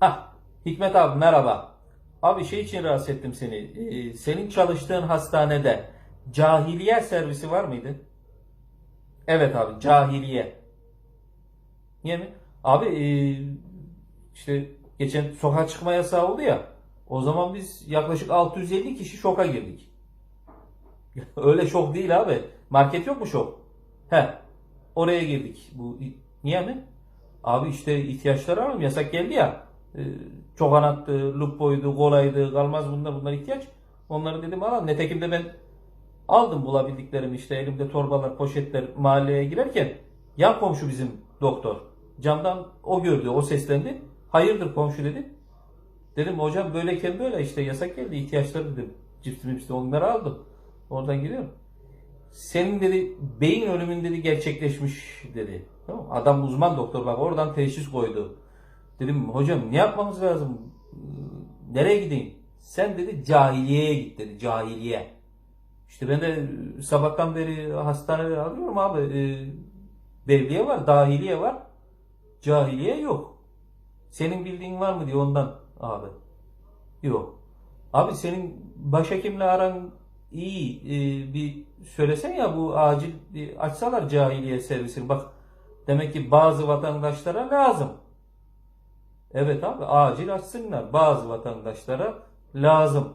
Hah, Hikmet abi merhaba. Abi şey için rahatsız ettim seni. Ee, senin çalıştığın hastanede cahiliye servisi var mıydı? Evet abi cahiliye. Niye mi? Abi ee, işte geçen sokağa çıkma yasağı oldu ya. O zaman biz yaklaşık 650 kişi şoka girdik. Öyle şok değil abi. Market yok mu şok? He. Oraya girdik. Bu niye mi? Abi işte ihtiyaçları var? Yasak geldi ya. Ee, çok anattı, lupoydu, kolaydı, kalmaz bunlar bunlar ihtiyaç. Onları dedim alalım. Netekim de ben aldım bulabildiklerimi işte elimde torbalar, poşetler mahalleye girerken yan komşu bizim doktor. Camdan o gördü, o seslendi. Hayırdır komşu dedi. Dedim hocam böyleyken böyle işte yasak geldi ihtiyaçları dedim. Cipsi mipsi onları aldım. Oradan giriyorum. Senin dedi beyin ölümün dedi gerçekleşmiş dedi. Tamam? Adam uzman doktor bak oradan teşhis koydu. Dedim hocam ne yapmamız lazım? Ee, Nereye gideyim? Sen dedi cahiliyeye git dedi cahiliye. İşte ben de sabahtan beri hastanede arıyorum abi. Ee, Devliye var, dahiliye var. Cahiliye yok. Senin bildiğin var mı diye ondan abi. Yok. Abi senin başhekimle aran iyi. Ee, bir söylesen ya bu acil bir açsalar cahiliye servisini. Bak demek ki bazı vatandaşlara lazım. Evet abi acil açsınlar. Bazı vatandaşlara lazım.